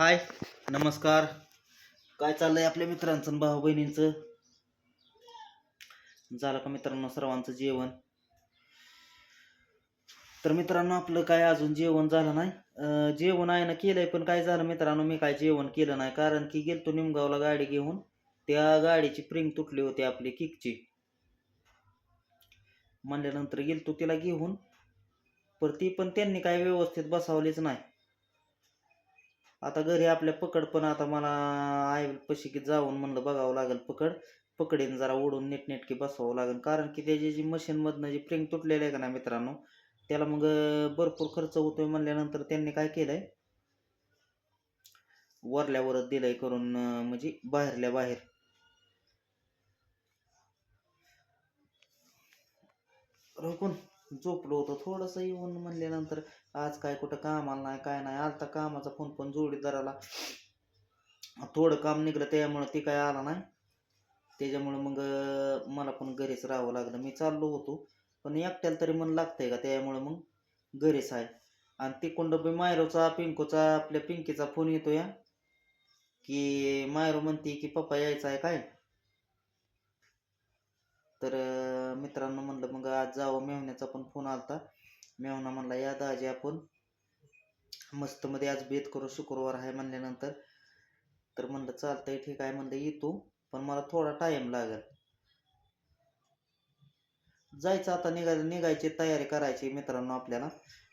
हाय नमस्कार. काय चाललंय आपल्या मित्रांचं भाऊ बहिणींचं? झालं का मित्रांनो सर्वांचं जेवण? तर मित्रांनो आपलं काय अजून जेवण झालं नाही? जेवण आहे ना केलंय पण काय झालं मित्रांनो मी काय जेवण केलं नाही. कारण की गेलतो निमगावला गाडी घेऊन. त्या गाडीची प्रिंग तुटली होती आपली किकची म्हणल्यानंतर गेलतो तिला घेऊन. पर ती पण त्यांनी काय व्यवस्थित बसवलीच नाही. आता घरी आपल्या पकड पण आता मला आई पशी की जाऊन म्हणलं बघावं लागेल पकड. पकडीन जरा ओढून नीटनेटकी बसवावं लागेल. कारण की त्याची जी मशीनमधनं जी प्रिंग तुटलेली आहे का ना मित्रांनो त्याला मग भरपूर खर्च होतोय म्हणल्यानंतर त्यांनी काय केलंय? वरल्यावरच दिलंय करून म्हणजे बाहेरल्या बाहेर. रोकून झोपलो होतो. थोडंसं येऊन म्हणल्यानंतर आज काय कुठं कामाला नाही काय नाही. आलता कामाचा फोन पण जोडीदाराला. थोडं काम निघलं त्यामुळं ते काय आला नाही. त्याच्यामुळं मग मला पण घरीच राहावं लागलं. मी चाललो होतो पण एकट्याला तरी मन लागतंय का? त्यामुळं मग घरीच आहे. आणि तिकोंड बी मायरोचा पिंकोचा आपल्या पिंकीचा फोन येतो या की मायरो म्हणते की पप्पा यायचा आहे काय? तर मित्रांनो म्हणलं मग आज जावं मेवण्याचा पण फोन आलता. मेवना म्हणला या दाजी आपण मस्त मध्ये आज बेत करू शुक्रवार आहे म्हणल्यानंतर. तर म्हणलं चालतंय ठीक आहे. म्हणलं येतो पण मला थोडा टाइम लागेल. जायचं आता निघाय निघायची तयारी करायची मित्रांनो आपल्याला.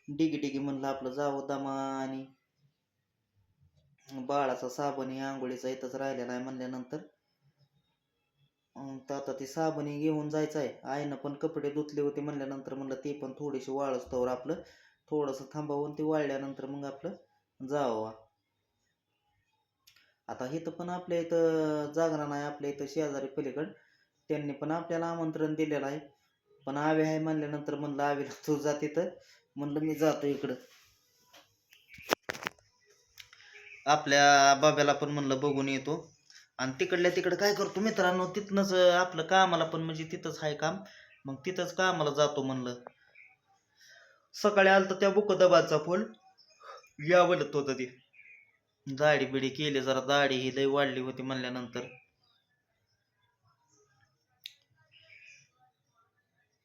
डिगी डिगी म्हणलं आपलं जावं दमा आणि बाळाचा साबण हे आंघोळीचा इथंच राहिलेला आहे म्हणल्यानंतर. तर आता ती साबणी घेऊन जायचं आहे आईनं पण कपडे धुतले होते म्हणल्यानंतर म्हणलं ते पण थोडीशी वाळच आपलं. थोडंसं थांबावून ते वाळल्यानंतर मग आपलं जावा. आता इथं पण आपल्या इथं जागरण आहे आपल्या इथं शेजारी पलीकड. त्यांनी पण आपल्याला आमंत्रण दिलेलं आहे. पण आवे आहे म्हणल्यानंतर म्हणलं आवेला तू जा तिथं. म्हणलं मी जातो इकडं. आपल्या बाब्याला पण म्हणलं बघून येतो. आणि तिकडल्या तिकडं काय करतो मित्रांनो तिथनंच आपलं कामाला पण म्हणजे तिथंच आहे काम. मग तिथंच कामाला जातो म्हणलं. सकाळी आलं तर त्या बुक दबाचा फोन. या बोलत होतं ते दाढी बिडी केली जरा दाढी ही लय वाढली होती म्हणल्यानंतर.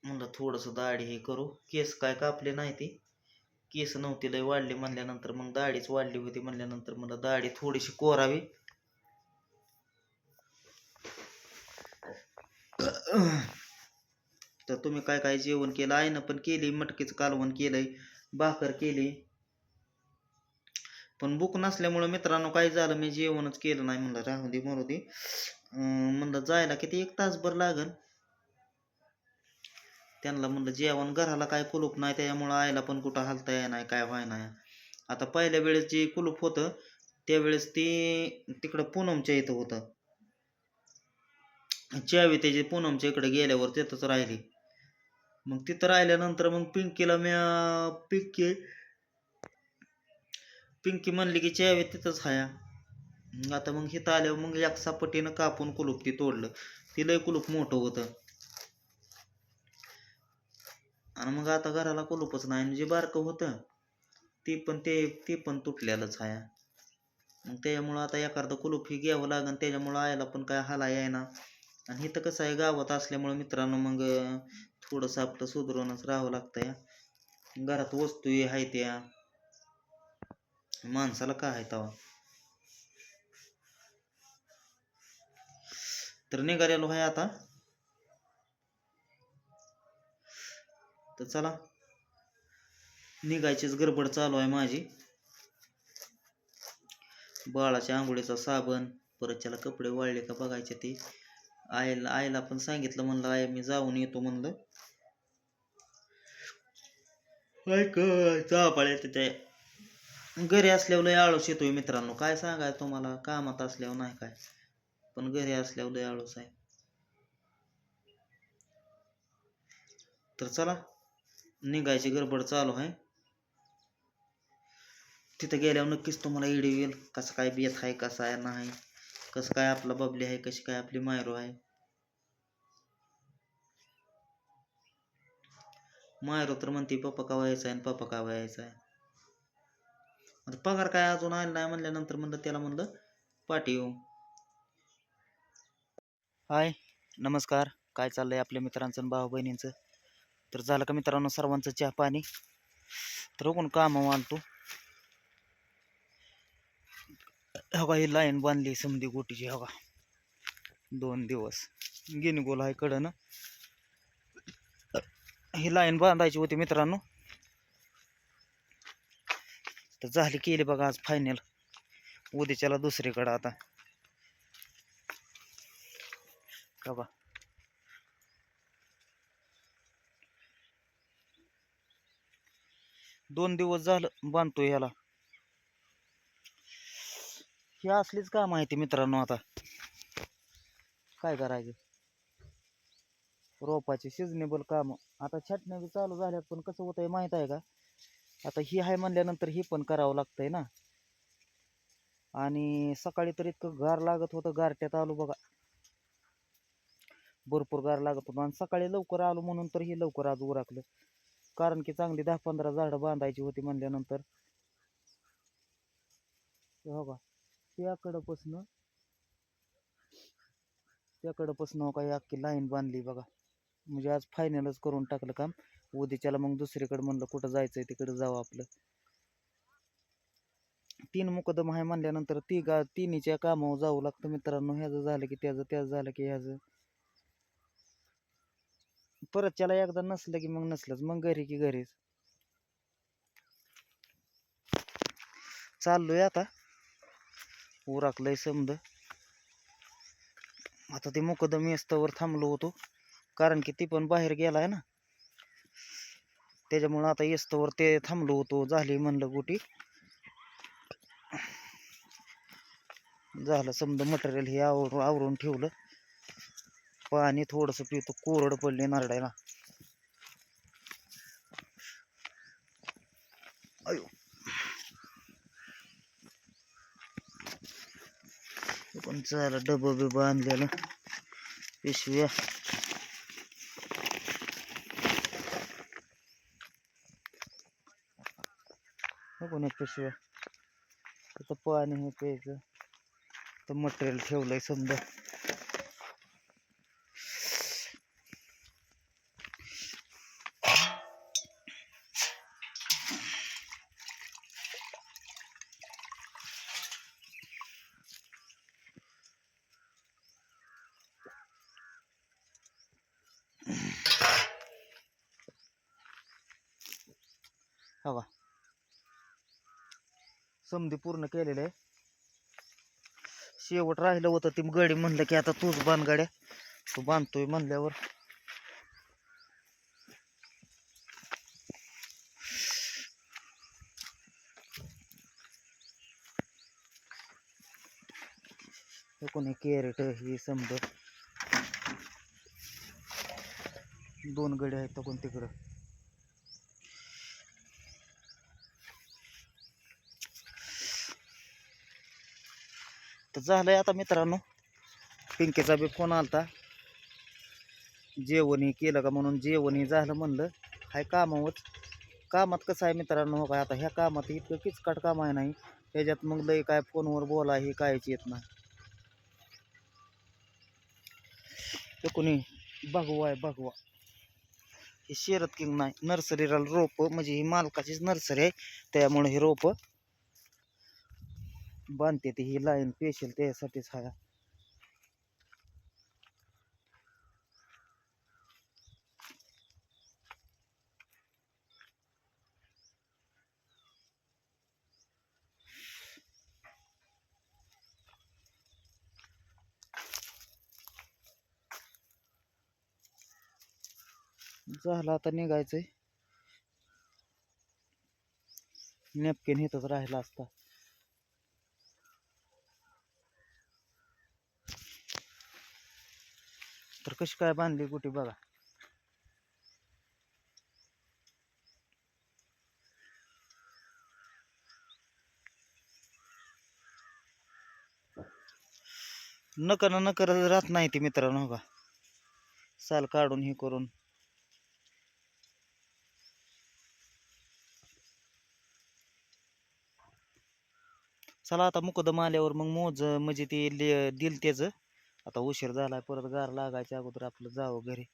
म्हणलं थोडस दाढी हे करू. केस काय कापले नाही ते. केस नव्हती लय वाढली म्हणल्यानंतर मग दाढीच वाढली होती म्हणल्यानंतर मला दाढी थोडीशी कोरावी. तर तुम्ही काय काय जेवण केलं? आईनं पण केली मटकीचं कालवण केलंय भाकर केली. पण बुक नसल्यामुळं मित्रांनो काय झालं मी जेवणच केलं नाही म्हणलं. राहू दे मरू दे. म्हणलं जायला किती एक तासभर लागल त्यांना म्हणलं जेवण घराला काय कुलूप नाही त्याच्यामुळं आईला पण कुठं हालता येणार नाही काय व्हाय नाही आता पहिल्या वेळेस जे कुलूप होतं त्यावेळेस ते तिकडं पूनमच्या इथं होतं. चावी त्याची पूनमच्या इकडे गेल्यावर तिथंच राहिली. मग तिथं राहिल्यानंतर मग पिंकीला मी पिंकी पिंकी म्हणली की चावी तिथंच हाया. मग आता मग हिथं आल्यावर मग एक सापटीनं कापून कुलूप ती तोडलं. ती कुलूप मोठं होतं. आणि मग आता घराला कुलूपच नाही आणि जे बारकं होतं ती पण ते ते पण तुटलेलंच हाया. मग त्याच्यामुळं आता एखादं कुलूप ही घ्यावं लागन त्याच्यामुळं आयला पण काय हाला यायना आणि इथं कसं आहे गावात असल्यामुळं मित्रांनो मग थोडंसं आपलं सुधरूनच राहावं लागतंय. घरात वस्तू आहे त्या. माणसाला काय आहे तवा? तर निघालेलो आहे आता. तर चला. निघायचीच गडबड चालू आहे माझी. बाळाच्या आंघोळीचा साबण परत त्याला कपडे वाळले का बघायचे ते. आईला आईला पण सांगितलं म्हणलं आई मी जाऊन येतो म्हणलं. ऐक चापाळ्या ते घरी असल्यावर लय आळस येतोय मित्रांनो. काय सांगाय तुम्हाला? कामात असल्यावर नाही काय. पण घरी असल्यावर लय आळस आहे. तर चला निघायची गडबड चालू आहे. तिथं गेल्यावर नक्कीच तुम्हाला इडी येईल कसं काय बेत आहे कसं आहे नाही. कसं काय आपला बबली आहे कशी काय आपली मायरो आहे? मायरो तर म्हणते पप्पा का व्हायचा आहे आणि पप्पा का व्हायचा आहे? आता पगार काय अजून आला नाही म्हणल्यानंतर म्हणलं त्याला म्हणलं पाठी येऊ. हाय नमस्कार. काय चाललंय आपल्या मित्रांचं आणि भाऊ बहिणींचं तर झालं का मित्रांनो सर्वांचं चहा पाणी? तर कोण काम मांडतो हो हवा ही लाईन बांधली समधी गोटीची हो हवा दोन दिवस. गिनगोल आहे कडं ही लाईन बांधायची होती मित्रांनो. तर झाली केली बघा आज फायनल उद्याच्याला दुसरीकडं आता. हो बघा दोन दिवस झालं बांधतो याला. ही असलीच काम आहे ती मित्रांनो आता. काय करायचं? रोपाचे सिजनेबल काम. आता छाटण्या बी चालू झाल्यात पण कसं होतंय माहीत आहे का? आता ही आहे म्हणल्यानंतर ही पण करावं लागतंय ना. आणि सकाळी तर इतकं गार लागत होतं गारट्यात आलो बघा. भरपूर गार लागत होतं. आणि सकाळी लवकर आलो म्हणून तर ही लवकर आज उराकलं. कारण की चांगली दहा पंधरा झाडं बांधायची होती म्हणल्यानंतर. हो का? त्याकडपासनं त्याकडंपासनं काही अख्खी लाईन बांधली बघा. म्हणजे आज फायनलच करून टाकलं काम. उद्याच्याला मग दुसरीकडे म्हणलं कुठं जायचंय तिकडे जावं आपलं. तीन मुकदम आहे म्हणल्यानंतर ती गा तिन्हीच्या कामावर जावं लागतं मित्रांनो. ह्याचं झालं की त्याचं त्याचं झालं की ह्याचं. परत त्याला एकदा नसलं की मग नसलंच. मग घरी की घरीच. चाललोय आता. उराकलंय समद. आता ते मुकदम येस्तवर थांबलो होतो कारण की ती पण बाहेर गेलाय ना. त्याच्यामुळं आता येस्तवर ते थांबलो होतो झाली म्हणलं गोटी. झालं समजा मटेरियल हे आवर आवरून ठेवलं. पाणी थोडंसं पितो कोरड पडले नारडायला. अयो. पण चारा डबं बिबं आणलेलं. पिशव्या. हे पिशव्या. तिथं पाणी हे प्यायचं. तर मटेरियल ठेवलंय समजा. हवा. समधी पूर्ण केलेलं आहे. शेवट राहिलं होतं ती गाडी म्हणलं की आता तूच बांध गाड्या. तू बांधतोय म्हणल्यावर. हे कोणी कॅरेट ही समज दोन गड्या आहेत कोण तिकडं. तर झालं आहे आता मित्रांनो. पिंकीचा बी फोन आलता. जेवणी केलं का म्हणून जेवणी झालं म्हणलं. हाय कामावच. कामात कसं आहे मित्रांनो हो काय? आता ह्या कामात इतकं किचकट काम आहे नाही. त्याच्यात मग लई काय फोनवर बोला हे कायच येत नाही. ते कोणी भगवा आहे भगवा. हे शेरत किंग नाही. नर्सरीला रोप म्हणजे ही मालकाचीच नर्सरी आहे. त्यामुळे हे रोपं बांधते ती ही लाईन पेशल त्यासाठीच हा. झालं आता निघायचंय. नेपकिन इथंच राहिला असता. तर कशी काय बांधली कुठे बघा. नकर नकर राहत नाही ती मित्रांनो हो का? साल काढून हे करून. चला आता मुकदम आल्यावर मग मोज म्हणजे ते दिल त्याचं. आता उशीर झालाय परत गार लागायच्या अगोदर आपलं जावं घरी.